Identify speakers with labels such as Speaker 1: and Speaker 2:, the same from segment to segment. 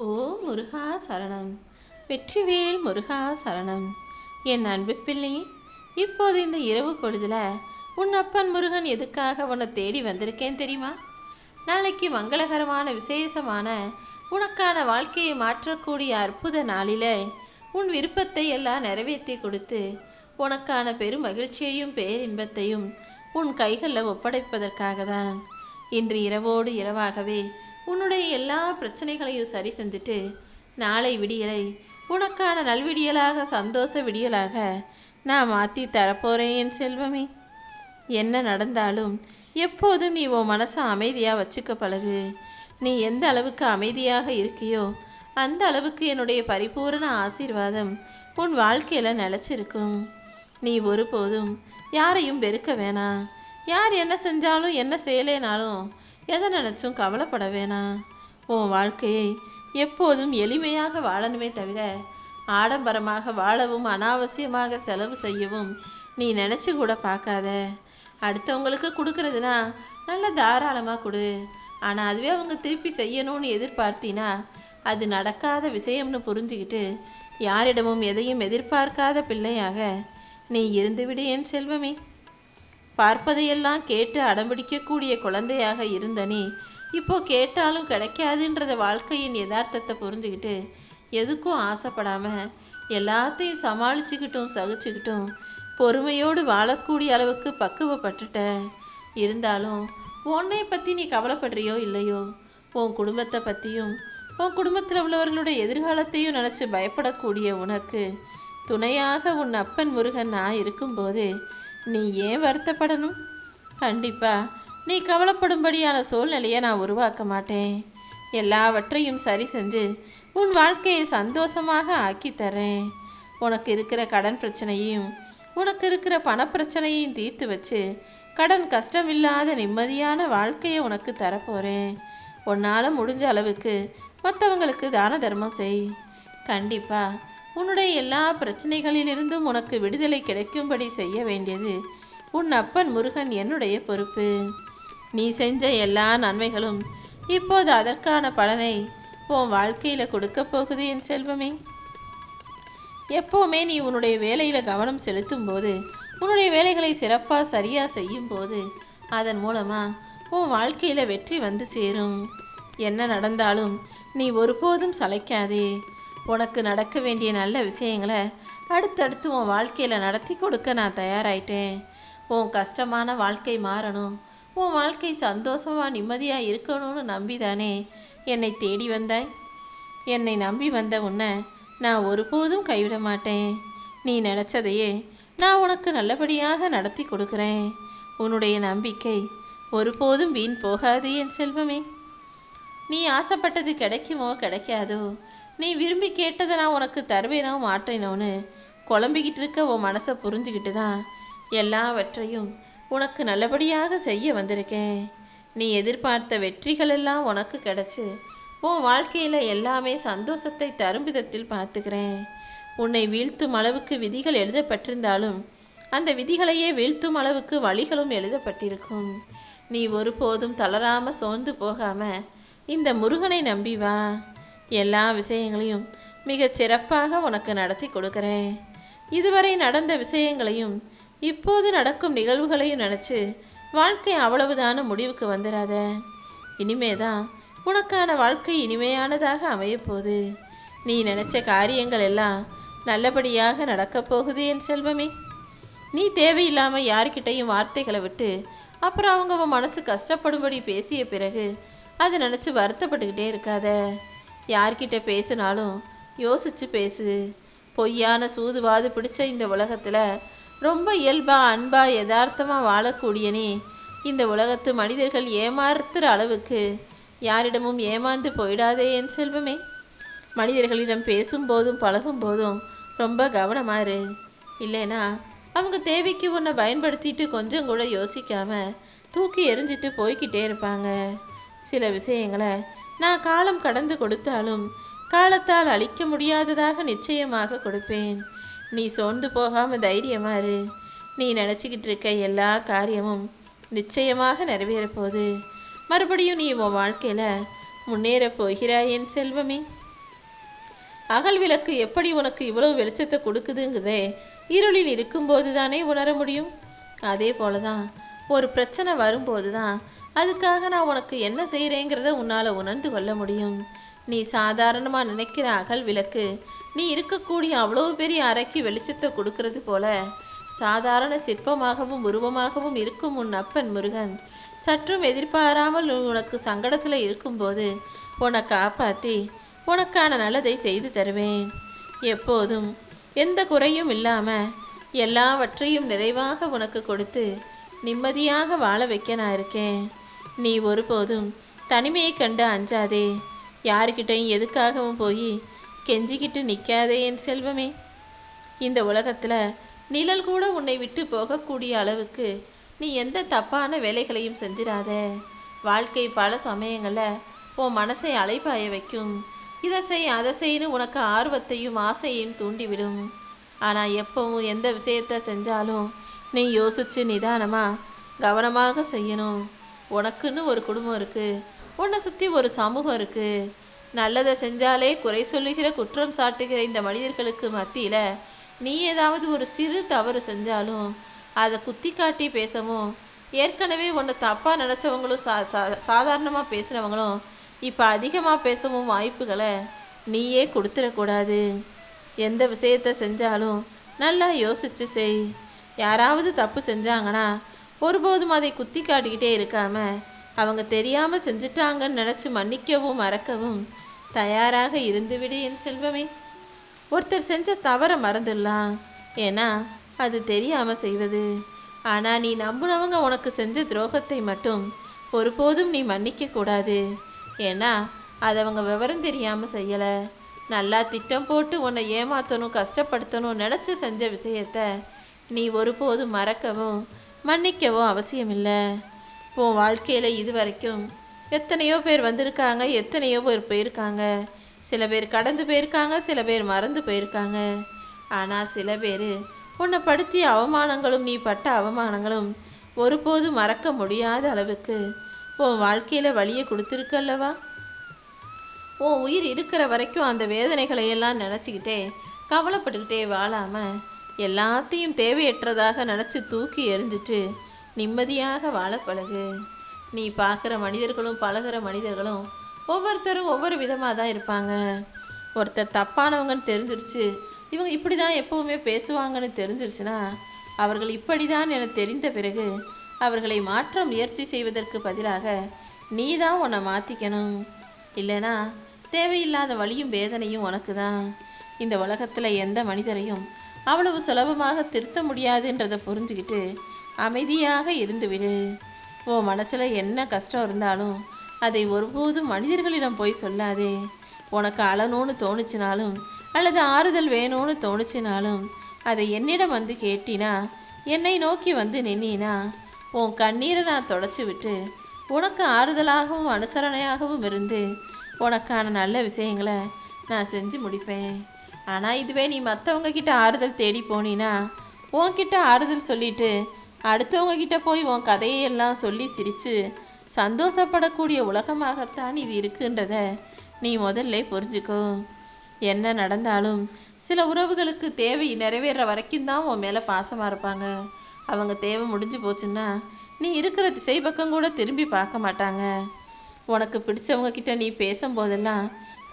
Speaker 1: ஓ முருகா சரணம். வெற்றிவேல் முருகா சரணம். என் அன்பு பிள்ளை இப்போது இந்த இரவு பொழுதுல உன் அப்பன் முருகன் எதுக்காக உன்னை தேடி வந்திருக்கேன் தெரியுமா? நாளைக்கு மங்களகரமான விசேஷமான உனக்கான வாழ்க்கையை மாற்றக்கூடிய அற்புத நாளில உன் விருப்பத்தை எல்லாம் நிறைவேற்றி கொடுத்து உனக்கான பெரும் மகிழ்ச்சியையும் பேரின்பத்தையும் உன் கைகளில் ஒப்படைப்பதற்காக தான் இன்று இரவோடு இரவாகவே உன்னுடைய எல்லா பிரச்சனைகளையும் சரி செஞ்சுட்டு நாளை விடியலை உனக்கான நல்விடியலாக சந்தோஷ விடியலாக நான் மாற்றி தரப்போறேன் என் செல்வமே. என்ன நடந்தாலும் எப்போதும் நீ உன் மனசை அமைதியாக வச்சுக்க பழகு. நீ எந்த அளவுக்கு அமைதியாக இருக்கியோ அந்த அளவுக்கு என்னுடைய பரிபூரண ஆசீர்வாதம் உன் வாழ்க்கையில் நிலச்சிருக்கும். நீ ஒருபோதும் யாரையும் வெறுக்க வேணாம். யார் என்ன செஞ்சாலும் என்ன செய்யலேனாலும் எதை நினச்சும் கவலைப்பட வேணாம். உன் வாழ்க்கையை எப்போதும் எளிமையாக வாழணுமே தவிர ஆடம்பரமாக வாழவும் அனாவசியமாக செலவு செய்யவும் நீ நினச்சி கூட பார்க்காத. அடுத்தவங்களுக்கு கொடுக்கறதுனா நல்ல தாராளமாக கொடு. ஆனால் அதுவே அவங்க திருப்பி செய்யணும்னு எதிர்பார்த்தினா அது நடக்காத விஷயம்னு புரிஞ்சுக்கிட்டு யாரிடமும் எதையும் எதிர்பார்க்காத பிள்ளையாக நீ இருந்துவிடு என் செல்வமே. பார்ப்பதையெல்லாம் கேட்டு அடம்பிடிக்கக்கூடிய குழந்தையாக இருந்த நீ இப்போ கேட்டாலும் கிடைக்காதுன்றத வாழ்க்கையின் யதார்த்தத்தை புரிஞ்சுக்கிட்டு எதுக்கும் ஆசைப்படாம எல்லாத்தையும் சமாளிச்சுக்கிட்டும் சகிச்சுக்கிட்டும் பொறுமையோடு வாழக்கூடிய அளவுக்கு பக்குவப்பட்டுட்ட. இருந்தாலும் உன்னை பற்றி நீ கவலைப்படுறியோ இல்லையோ? உன் குடும்பத்தை பற்றியும் உன் குடும்பத்தில் உள்ளவர்களுடைய எதிர்காலத்தையும் நினச்சி பயப்படக்கூடிய உனக்கு துணையாக உன் அப்பன் முருகன் நான் இருக்கும்போது நீ ஏன் வருத்தப்படணும். கண்டிப்பா. நீ கவலைப்படும்படியான சூழ்நிலையை நான் உருவாக்க மாட்டேன். எல்லாவற்றையும் சரி செஞ்சு உன் வாழ்க்கையை சந்தோஷமாக ஆக்கி தரேன். உனக்கு இருக்கிற கடன் பிரச்சனையும் உனக்கு இருக்கிற பணப்பிரச்சனையும் தீர்த்து வச்சு கடன் கஷ்டம் இல்லாத நிம்மதியான வாழ்க்கையை உனக்கு தரப்போகிறேன் உன்னால் முடிஞ்ச அளவுக்கு மற்றவங்களுக்கு தான தர்மம் செய். கண்டிப்பாக உன்னுடைய எல்லா பிரச்சனைகளிலிருந்தும் உனக்கு விடுதலை கிடைக்கும்படி செய்ய வேண்டியது உன் அப்பன் முருகன் என்னுடைய பொறுப்பு. நீ செஞ்ச எல்லா நன்மைகளும் இப்போது அதற்கான பலனை உன் வாழ்க்கையில் கொடுக்க போகுது என் செல்வமே. எப்போவுமே நீ உன்னுடைய வேலையில் கவனம் செலுத்தும் போது உன்னுடைய வேலைகளை சிறப்பாக சரியாக செய்யும் போது அதன் மூலமாக உன் வாழ்க்கையில் வெற்றி வந்து சேரும். என்ன நடந்தாலும் நீ ஒருபோதும் சளைக்காதே. உனக்கு நடக்க வேண்டிய நல்ல விஷயங்களை அடுத்தடுத்து உன் வாழ்க்கையில் நடத்தி கொடுக்க நான் தயாராயிட்டேன். உன் கஷ்டமான வாழ்க்கை மாறணும். உன் வாழ்க்கை சந்தோஷமாக நிம்மதியாக இருக்கணும்னு நம்பிதானே என்னை தேடி வந்தாய்? என்னை நம்பி வந்த உன்னை நான் ஒருபோதும் கைவிட மாட்டேன். நீ நினச்சதையே நான் உனக்கு நல்லபடியாக நடத்தி கொடுக்குறேன். உன்னுடைய நம்பிக்கை ஒருபோதும் வீண் போகாது என் செல்வமே. நீ ஆசைப்பட்டது கிடைக்குமோ கிடைக்காதோ? நீ விரும்பி கேட்டதை நான் உனக்கு தருவேனோ மாட்டேனோன்னு குழம்பிக்கிட்டு இருக்க உன் மனசை புரிஞ்சுக்கிட்டு தான் எல்லாவற்றையும் உனக்கு நல்லபடியாக செய்ய வந்திருக்கேன். நீ எதிர்பார்த்த வெற்றிகள் எல்லாம் உனக்கு கிடைச்சு உன் வாழ்க்கையில் எல்லாமே சந்தோஷத்தை தரும் விதத்தில் பார்த்துக்கிறேன். உன்னை வீழ்த்தும் அளவுக்கு விதிகள் எழுதப்பட்டிருந்தாலும் அந்த விதிகளையே வீழ்த்தும் அளவுக்கு வழிகளும் எழுதப்பட்டிருக்கும். நீ ஒருபோதும் தளராம சோர்ந்து போகாம இந்த முருகனை நம்பி வா. எல்லா விஷயங்களையும் மிகச் சிறப்பாக உனக்கு நடத்தி கொடுக்குறேன். இதுவரை நடந்த விஷயங்களையும் இப்போது நடக்கும் நிகழ்வுகளையும் நினச்சி வாழ்க்கை அவ்வளவுதான முடிவுக்கு வந்துடாத இனிமேதான் உனக்கான வாழ்க்கை இனிமையானதாக அமையப்போகுது. நீ நினச்ச காரியங்கள் எல்லாம் நல்லபடியாக நடக்கப் போகுது என் செல்வமே. நீ தேவையில்லாமல் யார்கிட்டையும் வார்த்தைகளை விட்டு அப்புறம் அவங்க உன் மனசு கஷ்டப்படும்படி பேசிய பிறகு அதை நினச்சி வருத்தப்பட்டுக்கிட்டே இருக்காத. யார்கிட்ட பேசினாலும் யோசிச்சு பேசு. பொய்யான சூதுவாது பிடிச்ச இந்த உலகத்தில் ரொம்ப இயல்பா அன்பா யதார்த்தமாக வாழக்கூடிய நீ இந்த உலகத்து மனிதர்கள் ஏமாறுத்துற அளவுக்கு யாரிடமும் ஏமாந்து போயிடாதே என் செல்வமே. மனிதர்களிடம் பேசும்போதும் பழகும்போதும் ரொம்ப கவனமா இரு. இல்லைனா அவங்க தேவைக்கு உன்னை பயன்படுத்திட்டு கொஞ்சம் கூட யோசிக்காம தூக்கி எரிஞ்சிட்டு போய்க்கிட்டே இருப்பாங்க. சில விஷயங்களை நான் காலம் கடந்து கொடுத்தாலும் காலத்தால் அழிக்க முடியாததாக நிச்சயமாக கொடுப்பேன். நீ சோர்ந்து போகாம தைரியமாறு நீ நினச்சிக்கிட்டு இருக்க எல்லா காரியமும் நிச்சயமாக நிறைவேறப்போகுது. மறுபடியும் நீ உன் வாழ்க்கையில முன்னேறப் போகிறாய் என் செல்வமே. அகல் விளக்கு எப்படி உனக்கு இவ்வளவு வெளிச்சத்தை கொடுக்குதுங்குதே இருளில் இருக்கும்போது தானே உணர முடியும். அதே போல தான் ஒரு பிரச்சனை வரும்போது தான் அதுக்காக நான் உனக்கு என்ன செய்கிறேங்கிறத உன்னால் உணர்ந்து கொள்ள முடியும். நீ சாதாரணமாக நினைக்கிற அகல் விளக்கு நீ இருக்கக்கூடிய அவ்வளோ பெரிய அறைக்கு வெளிச்சத்தை கொடுக்கறது போல சாதாரண சிற்பமாகவும் உருவமாகவும் இருக்கும் உன் அப்பன் முருகன். சற்றும் எதிர்பாராமல் உனக்கு சங்கடத்தில் இருக்கும்போது உன்னை காப்பாற்றி உனக்கான நல்லதை செய்து தருவேன். எப்போதும் எந்த குறையும் இல்லாமல் எல்லாவற்றையும் நிறைவாக உனக்கு கொடுத்து நிம்மதியாக வாழ வைக்க நான் இருக்கேன். நீ ஒருபோதும் தனிமையை கண்டு அஞ்சாதே. யாருக்கிட்டையும் எதுக்காகவும் போய் கெஞ்சிக்கிட்டு நிற்காதே என் செல்வமே. இந்த உலகத்தில் நிழல் கூட உன்னை விட்டு போகக்கூடிய அளவுக்கு நீ எந்த தப்பான வேலைகளையும் செஞ்சிடாத வாழ்க்கை பல சமயங்களில் உன் மனசை அலைப்பாய வைக்கும். இதை செய் அதை செய்யு உனக்கு ஆர்வத்தையும் ஆசையையும் தூண்டிவிடும். ஆனால் எப்பவும் எந்த விஷயத்த செஞ்சாலும் நீ யோசிச்சு நிதானமாக கவனமாக செய்யணும். உனக்குன்னு ஒரு குடும்பம் இருக்குது உன்னை சுற்றி ஒரு சமூகம் இருக்குது நல்லதை செஞ்சாலே குறை சொல்லுகிற குற்றம் சாட்டுகிற இந்த மனிதர்களுக்கு மத்தியில் நீ ஏதாவது ஒரு சிறு தவறு செஞ்சாலும் அதை குத்தி காட்டி பேசவும் ஏற்கனவே உன்னை தப்பாக நினச்சவங்களும் சா சாதாரணமாக பேசுகிறவங்களும் இப்போ அதிகமாக பேசவும் வாய்ப்புகளை நீயே கொடுத்துடக்கூடாது. எந்த விஷயத்த செஞ்சாலும் நல்லா யோசிச்சு செய். யாராவது தப்பு செஞ்சாங்கன்னா ஒருபோதும் அதை குத்தி காட்டிக்கிட்டே இருக்காம அவங்க தெரியாமல் செஞ்சிட்டாங்கன்னு நினச்சி மன்னிக்கவும் மறக்கவும் தயாராக இருந்துவிடு என் செல்வமே. ஒருத்தர் செஞ்ச தவறை மறந்துடலாம். ஏன்னா அது தெரியாமல் செய்வது. ஆனால் நீ நம்புனவங்க உனக்கு செஞ்ச துரோகத்தை மட்டும் ஒருபோதும் நீ மன்னிக்க கூடாது. ஏன்னா அது அவங்க விவரம் தெரியாமல் செய்யலை. நல்லா திட்டம் போட்டு உன்னை ஏமாற்றணும் கஷ்டப்படுத்தணும் நினச்சி செஞ்ச விஷயத்த நீ ஒருபோதும் மறக்கவும் மன்னிக்கவும் அவசியமில்லை. உன் வாழ்க்கையில் இது வரைக்கும் எத்தனையோ பேர் வந்திருக்காங்க எத்தனையோ பேர் போயிருக்காங்க. சில பேர் கடந்து போயிருக்காங்க சில பேர் மறந்து போயிருக்காங்க. ஆனால் சில பேர் உன்னை படுத்திய அவமானங்களும் நீ பட்ட அவமானங்களும் ஒருபோதும் மறக்க முடியாத அளவுக்கு உன் வாழ்க்கையில் வழியை கொடுத்துருக்கல்லவா உன் உயிர் இருக்கிற வரைக்கும் அந்த வேதனைகளை எல்லாம் நினச்சிக்கிட்டே கவலைப்பட்டுக்கிட்டே வாழாமல் எல்லாத்தையும் தேவையற்றதாக நினச்சி தூக்கி எறிஞ்சிட்டு நிம்மதியாக வாழ பழகு. நீ பார்க்குற மனிதர்களும் பழகுற மனிதர்களும் ஒவ்வொருத்தரும் ஒவ்வொரு விதமாக தான் இருப்பாங்க. ஒருத்தர் தப்பானவங்கன்னு தெரிஞ்சிருச்சு இவங்க இப்படி தான் எப்போவுமே பேசுவாங்கன்னு தெரிஞ்சிருச்சுன்னா அவர்கள் இப்படி தான் என தெரிந்த பிறகு அவர்களை மாற்ற முயற்சி செய்வதற்கு பதிலாக நீ தான் உன்னை மாற்றிக்கணும் இல்லைனா தேவையில்லாத வழியும் வேதனையும் உனக்கு தான் இந்த உலகத்தில் எந்த மனிதரையும் அவ்வளவு சுலபமாக திருத்த முடியாதுன்றதை புரிஞ்சுக்கிட்டு அமைதியாக இருந்துவிடு. உன் மனசில் என்ன கஷ்டம் இருந்தாலும் அதை ஒருபோதும் மனிதர்களிடம் போய் சொல்லாதே. உனக்கு அழணும்னு தோணுச்சினாலும் அல்லது ஆறுதல் வேணும்னு தோணுச்சினாலும் அதை என்னிடம் வந்து கேட்டினா என்னை நோக்கி வந்து நின்னா உன் கண்ணீரை நான் தொடச்சி விட்டு உனக்கு ஆறுதலாகவும் அனுசரணையாகவும் இருந்து உனக்கான நல்ல விஷயங்களை நான் செஞ்சு முடிப்பேன். ஆனால் இதுவே நீ மற்றவங்க கிட்ட ஆறுதல் தேடி போனீன்னா உன்கிட்ட ஆறுதல் சொல்லிட்டு அடுத்தவங்க கிட்ட போய் உன் கதையெல்லாம் சொல்லி சிரித்து சந்தோஷப்படக்கூடிய உலகமாகத்தான் இது இருக்குன்றத நீ முதல்ல புரிஞ்சுக்கோ. என்ன நடந்தாலும் சில உறவுகளுக்கு தேவை நிறைவேற வரைக்கும் தான் உன் மேலே பாசமாக இருப்பாங்க. அவங்க தேவை முடிஞ்சு போச்சுன்னா நீ இருக்கிற திசை பக்கம் கூட திரும்பி பார்க்க மாட்டாங்க. உனக்கு பிடிச்சவங்க கிட்ட நீ பேசும்போதெல்லாம்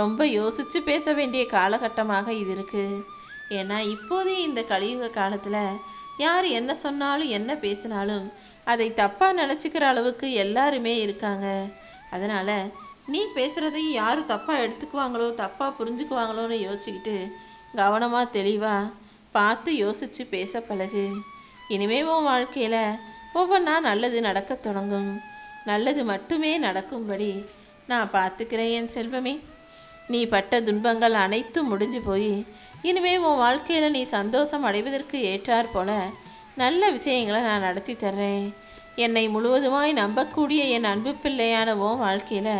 Speaker 1: ரொம்ப யோசித்து பேச வேண்டிய காலகட்டமாக இது இருக்குது ஏன்னா இப்போதே இந்த கலியுக காலத்தில் யார் என்ன சொன்னாலும் என்ன பேசினாலும் அதை தப்பாக நினச்சிக்கிற அளவுக்கு எல்லாருமே இருக்காங்க. அதனால் நீ பேசுகிறதையும் யாரும் தப்பாக எடுத்துக்குவாங்களோ தப்பாக புரிஞ்சுக்குவாங்களோன்னு யோசிச்சுக்கிட்டு கவனமாக தெளிவாக பார்த்து யோசித்து பேச பழகு. இனிமே உன் வாழ்க்கையில் ஒவ்வொன்றா நல்லது நடக்க தொடங்கும். நல்லது மட்டுமே நடக்கும்படி நான் பார்த்துக்கிறேன் என் செல்வமே. நீ பட்ட துன்பங்கள் அனைத்தும் முடிஞ்சு போய் இனிமே உன் வாழ்க்கையில் நீ சந்தோஷம் அடைவதற்கு ஏற்றார் போல நல்ல விஷயங்களை நான் நடத்தி தர்றேன். என்னை முழுவதுமாய் நம்பக்கூடிய என் அன்பு பிள்ளையான உன் வாழ்க்கையில்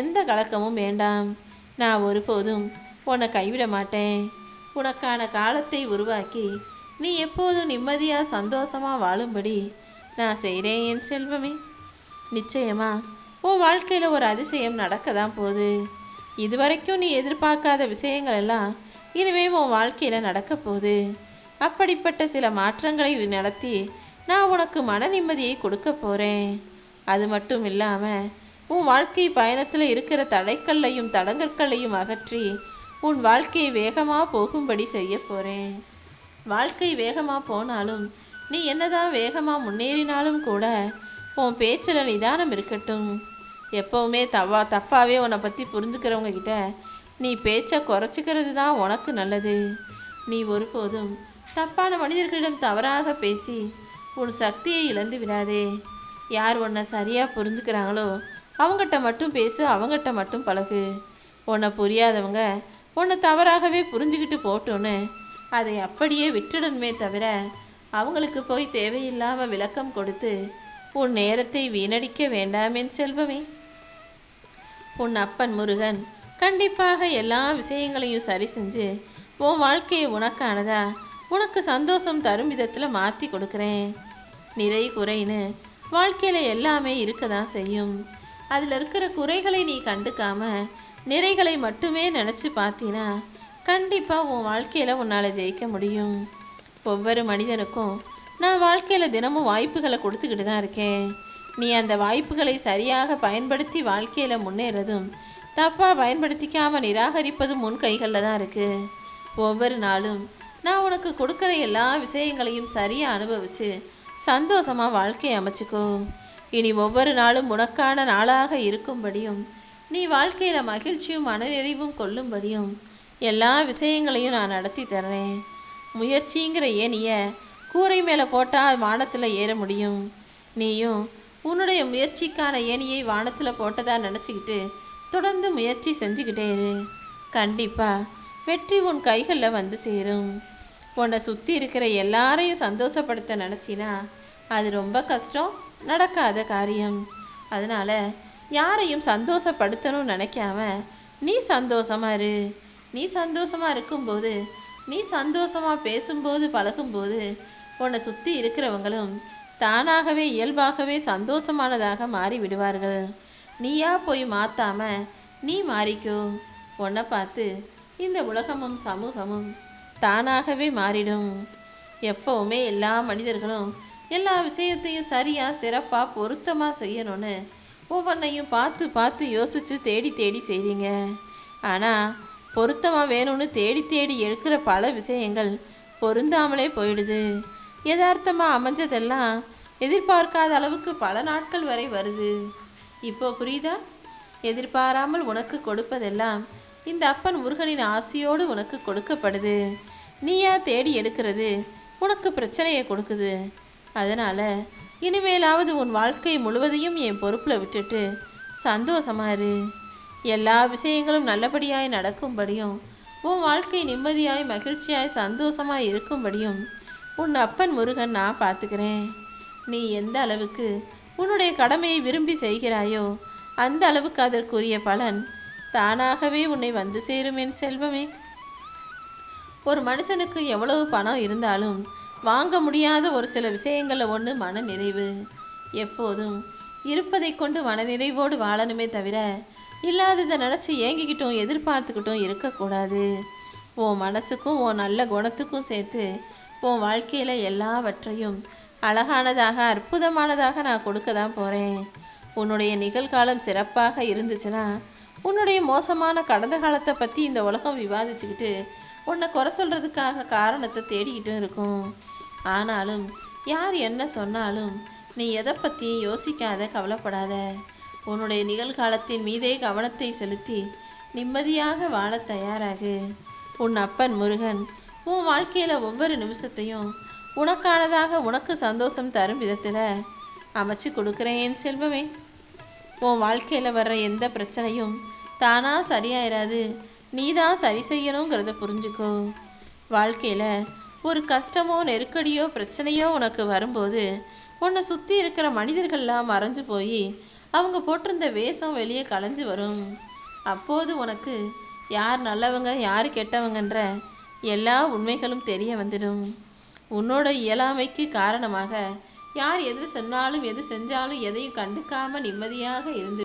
Speaker 1: எந்த கலக்கமும் வேண்டாம். நான் ஒருபோதும் உன்னை கைவிட மாட்டேன். உனக்கான காலத்தை உருவாக்கி நீ எப்போதும் நிம்மதியாக சந்தோஷமாக வாழும்படி நான் செய்கிறேன் என் செல்வமே. நிச்சயமா உன் வாழ்க்கையில் ஒரு அதிசயம் நடக்க தான் போகுது. இதுவரைக்கும் நீ எதிர்பார்க்காத விஷயங்கள் எல்லாம் இனிமே உன் வாழ்க்கையில் நடக்க போகுது அப்படிப்பட்ட சில மாற்றங்களை நடத்தி நான் உனக்கு மன நிம்மதியை கொடுக்க போகிறேன் அது மட்டும் இல்லாமல் உன் வாழ்க்கை பயணத்தில் இருக்கிற தடைக்கல்லையும் தடங்கற்களையும் அகற்றி உன் வாழ்க்கையை வேகமாக போகும்படி செய்ய போகிறேன் வாழ்க்கை வேகமாக போனாலும் நீ என்னதான் வேகமாக முன்னேறினாலும் கூட உன் பேச்சில் நிதானம் இருக்கட்டும். எப்போவுமே தவா தப்பாகவே உன்னை பற்றி புரிஞ்சுக்கிறவங்க கிட்ட நீ பேச்சை குறைச்சிக்கிறது தான் உனக்கு நல்லது. நீ ஒருபோதும் தப்பான மனிதர்களிடம் தவறாக பேசி உன் சக்தியை இழந்து விடாதே. யார் உன்னை சரியாக புரிஞ்சுக்கிறாங்களோ அவங்ககிட்ட மட்டும் பேசு அவங்ககிட்ட மட்டும் பழகு. உன்னை புரியாதவங்க உன்னை தவறாகவே புரிஞ்சுக்கிட்டு போட்டோன்னு அதை அப்படியே விட்டுடணுமே தவிர அவங்களுக்கு போய் தேவையில்லாமல் விளக்கம் கொடுத்து உன் நேரத்தை வீணடிக்க வேண்டாமேன் செல்வமே. உன் அப்பன் முருகன். கண்டிப்பாக எல்லா விஷயங்களையும் சரி செஞ்சு உன் வாழ்க்கையை உனக்கானதா உனக்கு சந்தோஷம் தரும் விதத்தில் மாற்றி கொடுக்குறேன். நிறை குறைன்னு வாழ்க்கையில் எல்லாமே இருக்க தான் செய்யும். அதில் இருக்கிற குறைகளை நீ கண்டுக்காம நிறைகளை மட்டுமே நினச்சி பார்த்தீன்னா கண்டிப்பாக உன் வாழ்க்கையில் உன்னால் ஜெயிக்க முடியும். ஒவ்வொரு மனிதனுக்கும் நான் வாழ்க்கையில் தினமும் வாய்ப்புகளை கொடுத்துக்கிட்டு தான் இருக்கேன். நீ அந்த வாய்ப்புகளை சரியாக பயன்படுத்தி வாழ்க்கையில் முன்னேறதும் தப்பாக பயன்படுத்திக்காமல் நிராகரிப்பதும் முன் கைகளில் தான் இருக்குது ஒவ்வொரு நாளும் நான் உனக்கு கொடுக்குற எல்லா விஷயங்களையும் சரியாக அனுபவித்து சந்தோஷமாக வாழ்க்கையை அமைச்சுக்கோ. இனி ஒவ்வொரு நாளும் உனக்கான நாளாக இருக்கும்படியும் நீ வாழ்க்கையில் மகிழ்ச்சியும் மனநிறைவும் கொள்ளும்படியும் எல்லா விஷயங்களையும் நான் நடத்தி தர்றேன். முயற்சிங்கிற ஏனிய கூரை மேலே போட்டால் வானத்தில் ஏற முடியும். நீயும் உன்னுடைய முயற்சிக்கான ஏணியை வானத்தில் போட்டதா நினச்சிக்கிட்டு தொடர்ந்து முயற்சி செஞ்சுக்கிட்டே இரு. கண்டிப்பாக வெற்றி உன் கைகளில் வந்து சேரும். உன்னை சுற்றி இருக்கிற எல்லாரையும் சந்தோஷப்படுத்த நினச்சினா அது ரொம்ப கஷ்டம் நடக்காத காரியம். அதனால யாரையும் சந்தோஷப்படுத்தணும்னு நினைக்காம நீ சந்தோஷமா இரு. நீ சந்தோஷமா இருக்கும்போது நீ சந்தோஷமாக பேசும்போது பழகும்போது உன்னை சுற்றி இருக்கிறவங்களும் தானாகவே இயல்பாகவே சந்தோஷமானதாக மாறி விடுவார்கள் நீயா போய் மாத்தாம நீ மாறிக்கோ. உன்னை பார்த்து இந்த உலகமும் சமூகமும் தானாகவே மாறிடும். எப்பவுமே எல்லா மனிதர்களும் எல்லா விஷயத்தையும் சரியா சிறப்பா பொருத்தமா செய்யணும்னு ஒவ்வொன்றையும் பார்த்து பார்த்து யோசிச்சு தேடி தேடி செய்றீங்க. ஆனா பொருத்தமா வேணும்னு தேடி தேடி எடுக்கிற பல விஷயங்கள் பொருந்தாமலே போயிடுது. யதார்த்தமாக அமைஞ்சதெல்லாம் எதிர்பார்க்காத அளவுக்கு பல நாட்கள் வரை வருது. இப்போ புரியுதா? எதிர்பாராமல் உனக்கு கொடுப்பதெல்லாம் இந்த அப்பன் முருகனின் ஆசையோடு உனக்கு கொடுக்கப்படுது. நீயா தேடி எடுக்கிறது உனக்கு பிரச்சனையை கொடுக்குது. அதனால இனிமேலாவது உன் வாழ்க்கை முழுவதையும் என் பொறுப்பில் விட்டுட்டு சந்தோஷமா இரு. எல்லா விஷயங்களும் நல்லபடியாய் நடக்கும்படியும் உன் வாழ்க்கை நிம்மதியாய் மகிழ்ச்சியாய் சந்தோஷமாய் இருக்கும்படியும் உன் அப்பன் முருகன் நான் பார்த்துக்கிறேன். நீ எந்த அளவுக்கு உன்னுடைய கடமையை விரும்பி செய்கிறாயோ அந்த அளவுக்கு அதற்குரிய பலன் தானாகவே உன்னை வந்து சேரும் என் செல்வமே. ஒரு மனுஷனுக்கு எவ்வளவு பணம் இருந்தாலும் வாங்க முடியாத ஒரு சில விஷயங்களில் ஒன்று மன நிறைவு எப்போதும் இருப்பதை கொண்டு மனநிறைவோடு வாழணுமே தவிர இல்லாததை நினச்சி ஏங்கிக்கிட்டும் எதிர்பார்த்துக்கிட்டும் இருக்கக்கூடாது. உன் மனசுக்கும் உன் நல்ல குணத்துக்கும் சேர்த்து உன் வாழ்க்கையில் எல்லாவற்றையும் அழகானதாக அற்புதமானதாக நான் கொடுக்க தான் போகிறேன் உன்னுடைய நிகழ்காலம் சிறப்பாக இருந்துச்சுன்னா உன்னுடைய மோசமான கடந்த காலத்தை பற்றி இந்த உலகம் விவாதிச்சுக்கிட்டு உன்னை குறை சொல்கிறதுக்காக காரணத்தை தேடிக்கிட்டும் இருக்கும். ஆனாலும் யார் என்ன சொன்னாலும் நீ எதை பற்றியும் யோசிக்காத கவலைப்படாத. உன்னுடைய நிகழ்காலத்தின் மீதே கவனத்தை செலுத்தி நிம்மதியாக வாழ தயாராகு. உன் அப்பன் முருகன் உன் வாழ்க்கையில் ஒவ்வொரு நிமிஷத்தையும் உனக்கானதாக உனக்கு சந்தோஷம் தரும் விதத்தில் அமைச்சு கொடுக்குறேன் என் செல்வமே. உன் வாழ்க்கையில் வர்ற எந்த பிரச்சனையும் தானாக சரியாயிராது. நீ தான் சரி செய்யணுங்கிறத புரிஞ்சுக்கோ. வாழ்க்கையில் ஒரு கஷ்டமோ நெருக்கடியோ பிரச்சனையோ உனக்கு வரும்போது உன்னை சுற்றி இருக்கிற மனிதர்கள்லாம் மறைஞ்சு போய் அவங்க போட்டிருந்த வேஷம் வெளியே கலைஞ்சு வரும். அப்போது உனக்கு யார் நல்லவங்க யார் கெட்டவங்கன்ற எல்லா உண்மைகளும் தெரிய வந்துடும். உன்னோட இயலாமைக்கு காரணமாக யார் எது சொன்னாலும் எது செஞ்சாலும் எதையும் கண்டுக்காம நிம்மதியாக இருந்து